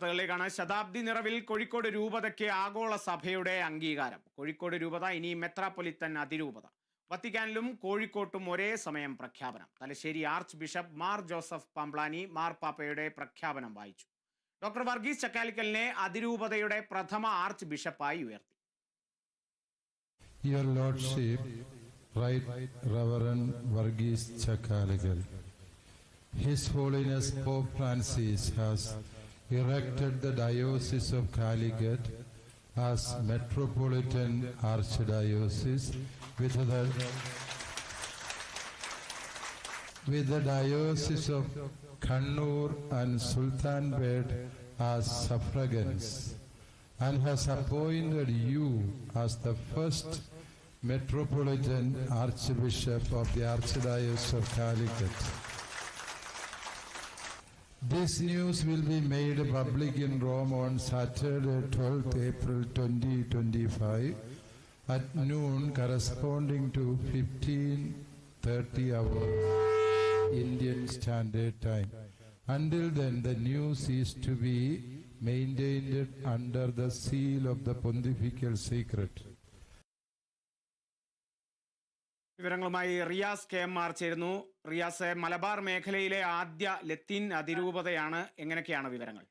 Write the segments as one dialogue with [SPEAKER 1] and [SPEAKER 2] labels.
[SPEAKER 1] വാർത്തകളിലേക്കാണ് ശതാബ്ദി നിറവിൽ കോഴിക്കോട് രൂപതയ്ക്ക് ആഗോള സഭയുടെ അംഗീകാരം. കോഴിക്കോട് രൂപത ഇനി മെത്രാപ്പൊലിത്തൻ അതിരൂപത. വത്തിക്കാനിലും കോഴിക്കോട്ടും ഒരേ സമയം പ്രഖ്യാപനം. Thalassery arch bishop Mar Joseph Pamplany Mar പാപ്പയുടെ പ്രഖ്യാപനം വായിച്ചു. ഡോക്ടർ വർഗീസ് ചക്കാലിക്കലിനെ അതിരൂപതയുടെ പ്രഥമ ആർച്ച് ബിഷപ്പായി ഉയർത്തി.
[SPEAKER 2] His Holiness Pope Francis has erected the Diocese of Calicut as Metropolitan Archdiocese with the with the Diocese of Kannur and Sultanbed as suffragans and has appointed you as the first Metropolitan Archbishop of the Archdiocese of Calicut. This news will be made public in Rome on Saturday, 12th April 2025 at noon corresponding to 15:30 hours Indian Standard Time. Until then, the news is to be maintained under the seal of the Pontifical Secret.
[SPEAKER 1] വിവരങ്ങളുമായി Riyas K M R ചേരുന്നു. റിയാസ് മലബാർ മേഖലയിലെ ആദ്യ ലത്തീൻ അതിരൂപതയാണ്. എങ്ങനെയൊക്കെയാണ് വിവരങ്ങൾ?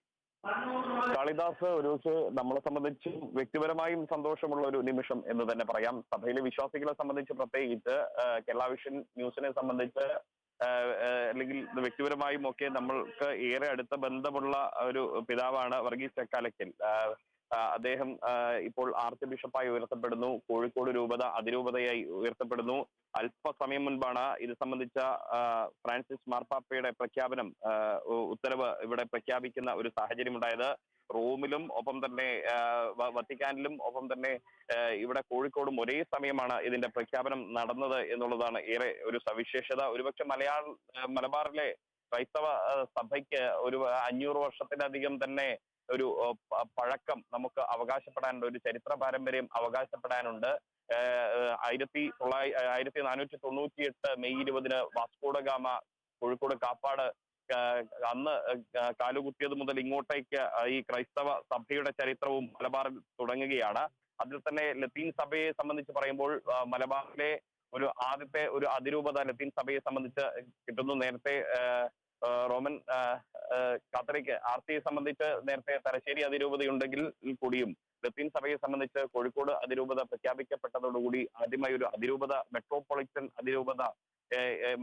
[SPEAKER 3] കാളിദാസ് ഒരു നമ്മളെ സംബന്ധിച്ച് വ്യക്തിപരമായും സന്തോഷമുള്ള ഒരു നിമിഷം എന്ന് തന്നെ പറയാം. സഭയിലെ വിശ്വാസികളെ സംബന്ധിച്ച് പ്രത്യേകിച്ച് കേരള വിഷൻ ന്യൂസിനെ സംബന്ധിച്ച് അല്ലെങ്കിൽ വ്യക്തിപരമായും ഒക്കെ നമ്മൾക്ക് ഏറെ അടുത്ത ബന്ധമുള്ള ഒരു പിതാവാണ് വർഗീസ് ചക്കാലക്കൽ. അദ്ദേഹം ഇപ്പോൾ ആർച്ച് ബിഷപ്പായി ഉയർത്തപ്പെടുന്നു. കോഴിക്കോട് രൂപത അതിരൂപതയായി ഉയർത്തപ്പെടുന്നു. അല്പസമയം മുൻപാണ് ഇത് സംബന്ധിച്ച ഫ്രാൻസിസ് മാർപ്പാപ്പയുടെ പ്രഖ്യാപനം ഉത്തരവ് ഇവിടെ പ്രഖ്യാപിക്കുന്ന ഒരു സാഹചര്യം ഉണ്ടായത് റോമിലും ഒപ്പം തന്നെ വത്തിക്കാനിലും ഒപ്പം തന്നെ ഇവിടെ കോഴിക്കോടും ഒരേ സമയമാണ് ഇതിന്റെ പ്രഖ്യാപനം നടന്നത് എന്നുള്ളതാണ് ഏറെ ഒരു സവിശേഷത. ഒരുപക്ഷെ മലയാള മലബാറിലെ ക്രൈസ്തവ സഭയ്ക്ക് ഒരു അഞ്ഞൂറ് വർഷത്തിലധികം തന്നെ ഒരു പഴക്കം നമുക്ക് അവകാശപ്പെടാനുണ്ട് ഒരു ചരിത്ര പാരമ്പര്യം അവകാശപ്പെടാനുണ്ട്. ആയിരത്തി തൊള്ളായി ആയിരത്തി നാനൂറ്റി തൊണ്ണൂറ്റി എട്ട് മെയ് ഇരുപതിന് വാസ്കോഡഗാമ കോഴിക്കോട് കാപ്പാട് അന്ന് കാലുകുത്തിയത് മുതൽ ഇങ്ങോട്ടേക്ക് ഈ ക്രൈസ്തവ സഭയുടെ ചരിത്രവും മലബാറിൽ തുടങ്ങുകയാണ്. അതിൽ തന്നെ ലത്തീൻ സഭയെ സംബന്ധിച്ച് പറയുമ്പോൾ മലബാറിലെ ഒരു ആദ്യത്തെ ഒരു അതിരൂപത ലത്തീൻ സഭയെ സംബന്ധിച്ച് കിട്ടുന്നു. നേരത്തെ റോമൻ കാത്തലിക് ആർ സിയെ സംബന്ധിച്ച് നേരത്തെ തലശ്ശേരി അതിരൂപതയുണ്ടെങ്കിൽ കൂടിയും ലത്തീൻ സഭയെ സംബന്ധിച്ച് കോഴിക്കോട് അതിരൂപത പ്രഖ്യാപിക്കപ്പെട്ടതോടുകൂടി ആദ്യമായി ഒരു അതിരൂപത മെട്രോപൊളിറ്റൻ അതിരൂപത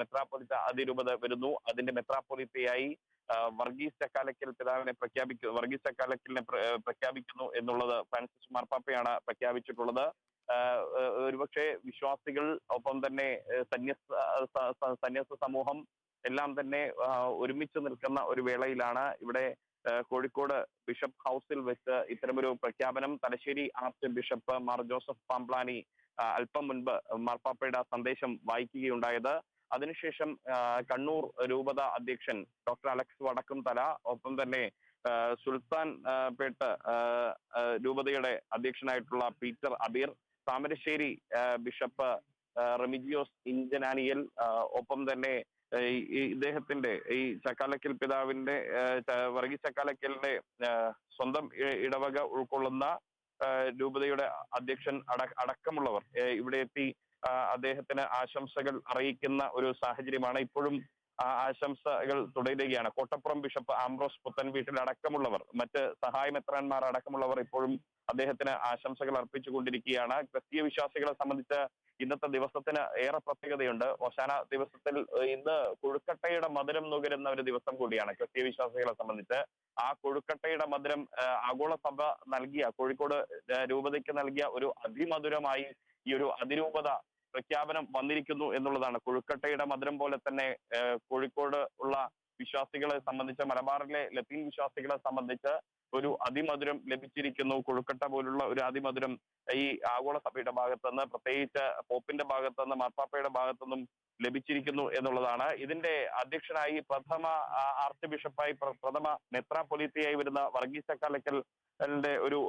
[SPEAKER 3] മെത്രാപ്പൊലിത്ത അതിരൂപത വരുന്നു. അതിന്റെ മെത്രാപ്പൊലിത്തയായി വർഗീസ് ചക്കാലക്കൽ പിതാവിനെ പ്രഖ്യാപിക്കുന്നു വർഗീസ് ചക്കാലക്കലിനെ പ്രഖ്യാപിക്കുന്നു എന്നുള്ളത് ഫ്രാൻസിസ് മാർപ്പാപ്പയാണ് പ്രഖ്യാപിച്ചിട്ടുള്ളത്. ഒരുപക്ഷെ വിശ്വാസികൾ ഒപ്പം തന്നെ സന്യസ്ത സന്യസ്ത സമൂഹം എല്ലാം തന്നെ ഒരുമിച്ച് നിൽക്കുന്ന ഒരു വേളയിലാണ് ഇവിടെ കോഴിക്കോട് ബിഷപ്പ് ഹൗസിൽ വെച്ച് ഇത്തരമൊരു പ്രഖ്യാപനം Thalassery arch bishop Mar Joseph Pamplany അല്പം മുൻപ് മാർപ്പാപ്പയുടെ സന്ദേശം വായിക്കുകയുണ്ടായത്. അതിനുശേഷം കണ്ണൂർ രൂപത അധ്യക്ഷൻ ഡോക്ടർ അലക്സ് വടക്കുംതല ഒപ്പം തന്നെ സുൽത്താൻ പേട്ട് രൂപതയുടെ അധ്യക്ഷനായിട്ടുള്ള പീറ്റർ അബീർ താമരശ്ശേരി ബിഷപ്പ് റെമിജിയോസ് ഇഞ്ചനാനിയൽ ഒപ്പം തന്നെ ഈ ഇദ്ദേഹത്തിന്റെ ഈ ചക്കാലക്കൽ പിതാവിന്റെ വർഗീസ് ചക്കാലക്കലിന്റെ സ്വന്തം ഇടവക ഉൾക്കൊള്ളുന്ന രൂപതയുടെ അധ്യക്ഷൻ അട അടക്കമുള്ളവർ ഇവിടെ എത്തി അദ്ദേഹത്തിന് ആശംസകൾ അറിയിക്കുന്ന ഒരു സാഹചര്യമാണ്. ഇപ്പോഴും ആശംസകൾ തുടരുകയാണ്. കോട്ടപ്പുറം ബിഷപ്പ് ആംബ്രോസ് പുത്തൻ വീട്ടിൽ അടക്കമുള്ളവർ മറ്റ് സഹായമെത്രാന്മാർ അടക്കമുള്ളവർ ഇപ്പോഴും അദ്ദേഹത്തിന് ആശംസകൾ അർപ്പിച്ചുകൊണ്ടിരിക്കുകയാണ്. ക്രിസ്തീയ വിശ്വാസികളെ സംബന്ധിച്ച് ഇന്നത്തെ ദിവസത്തിന് ഏറെ പ്രത്യേകതയുണ്ട്. ഓശാന ദിവസത്തിൽ ഇന്ന് കൊഴുക്കട്ടയുടെ മധുരം നുകരുന്ന ഒരു ദിവസം കൂടിയാണ്. ക്രിസ്തീയ വിശ്വാസികളെ സംബന്ധിച്ച് ആ കൊഴുക്കട്ടയുടെ മധുരം ആഗോള സഭ നൽകിയ കോഴിക്കോട് രൂപതയ്ക്ക് നൽകിയ ഒരു അതിമധുരമായി ഈ ഒരു അതിരൂപത പ്രഖ്യാപനം വന്നിരിക്കുന്നു എന്നുള്ളതാണ്. കൊഴുക്കട്ടയുടെ മധുരം പോലെ തന്നെ കോഴിക്കോട് ഉള്ള വിശ്വാസികളെ സംബന്ധിച്ച് മലബാറിലെ ലത്തീൻ വിശ്വാസികളെ സംബന്ധിച്ച് ഒരു അതിമധുരം ലഭിച്ചിരിക്കുന്നു. കൊഴുക്കട്ട പോലുള്ള ഒരു അതിമധുരം ഈ ആഗോള സഭയുടെ ഭാഗത്തുനിന്ന് പ്രത്യേകിച്ച് പോപ്പിന്റെ ഭാഗത്തുനിന്ന് മാർപ്പാപ്പയുടെ ഭാഗത്തുനിന്നും ലഭിച്ചിരിക്കുന്നു എന്നുള്ളതാണ്. ഇതിന്റെ അധ്യക്ഷനായി പ്രഥമ ആർച്ച് ബിഷപ്പായി പ്രഥമ മെത്രാപൊലിത്തയായി വരുന്ന വർഗീസ് ചക്കാലക്കലിന്റെ ഒരു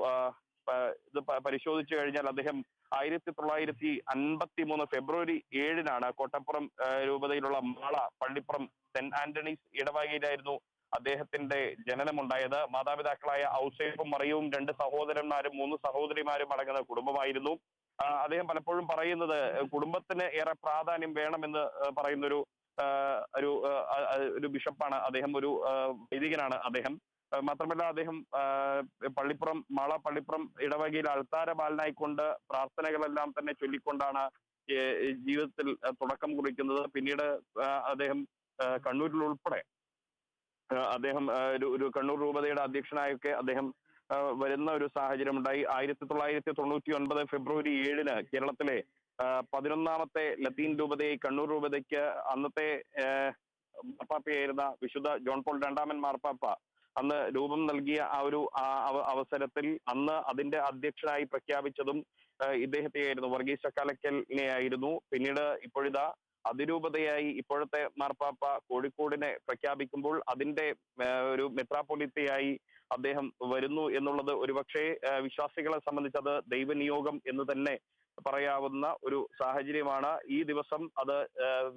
[SPEAKER 3] ഇത് പരിശോധിച്ചു കഴിഞ്ഞാൽ അദ്ദേഹം ആയിരത്തി തൊള്ളായിരത്തി അൻപത്തി മൂന്ന് ഫെബ്രുവരി ഏഴിനാണ് കോട്ടപ്പുറം രൂപതയിലുള്ള മാള പള്ളിപ്പുറം സെന്റ് ആന്റണീസ് ഇടവകയിലായിരുന്നു അദ്ദേഹത്തിന്റെ ജനനമുണ്ടായത്. മാതാപിതാക്കളായ ഔസേഫും മറിയവും രണ്ട് സഹോദരന്മാരും മൂന്ന് സഹോദരിമാരും അടങ്ങുന്ന കുടുംബമായിരുന്നു. അദ്ദേഹം പലപ്പോഴും പറയുന്നത് കുടുംബത്തിന് ഏറെ പ്രാധാന്യം വേണമെന്ന് പറയുന്ന പറയുന്നൊരു ഒരു ഒരു ബിഷപ്പാണ് അദ്ദേഹം ഒരു വൈദികനാണ് അദ്ദേഹം. മാത്രമല്ല അദ്ദേഹം പള്ളിപ്പുറം മാള പള്ളിപ്പുറം ഇടവകയിൽ അൾത്താര ബാലനായിക്കൊണ്ട് പ്രാർത്ഥനകളെല്ലാം തന്നെ ചൊല്ലിക്കൊണ്ടാണ് ജീവിതത്തിൽ തുടക്കം കുറിക്കുന്നത്. പിന്നീട് അദ്ദേഹം കണ്ണൂരിൽ ഉൾപ്പെടെ അദ്ദേഹം ഒരു കണ്ണൂർ രൂപതയുടെ അധ്യക്ഷനായൊക്കെ അദ്ദേഹം വരുന്ന ഒരു സാഹചര്യം ഉണ്ടായി ആയിരത്തി തൊള്ളായിരത്തി തൊണ്ണൂറ്റി ഒൻപത് ഫെബ്രുവരി ഏഴിന് കേരളത്തിലെ പതിനൊന്നാമത്തെ ലത്തീൻ രൂപതയെ കണ്ണൂർ രൂപതയ്ക്ക് അന്നത്തെ മാർപ്പാപ്പയായിരുന്ന വിശുദ്ധ ജോൺ പോൾ രണ്ടാമൻ മാർപ്പാപ്പ അന്ന് രൂപം നൽകിയ ആ ഒരു അവസരത്തിൽ അന്ന് അതിന്റെ അധ്യക്ഷനായി പ്രഖ്യാപിച്ചതും ഇദ്ദേഹത്തെയായിരുന്നു. വർഗീസ് ചക്കാലക്കലിനെ ആയിരുന്നു പിന്നീട് ഇപ്പോഴിതാ അതിരൂപതയായി ഇപ്പോഴത്തെ മാർപ്പാപ്പ കോഴിക്കോടിനെ പ്രഖ്യാപിക്കുമ്പോൾ അതിന്റെ ഒരു മെത്രാപൊലിത്തയായി അദ്ദേഹം വരുന്നു എന്നുള്ളത് ഒരുപക്ഷെ വിശ്വാസികളെ സംബന്ധിച്ച് അത് ദൈവനിയോഗം എന്ന് തന്നെ പറയാവുന്ന ഒരു സാഹചര്യമാണ്. ഈ ദിവസം അത്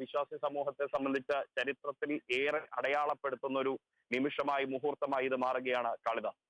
[SPEAKER 3] വിശ്വാസി സമൂഹത്തെ സംബന്ധിച്ച ചരിത്രത്തിൽ ഏറെ അടയാളപ്പെടുത്തുന്ന ഒരു നിമിഷമായി മുഹൂർത്തമായി ഇത് മാറുകയാണ്. കാളിദാസ്.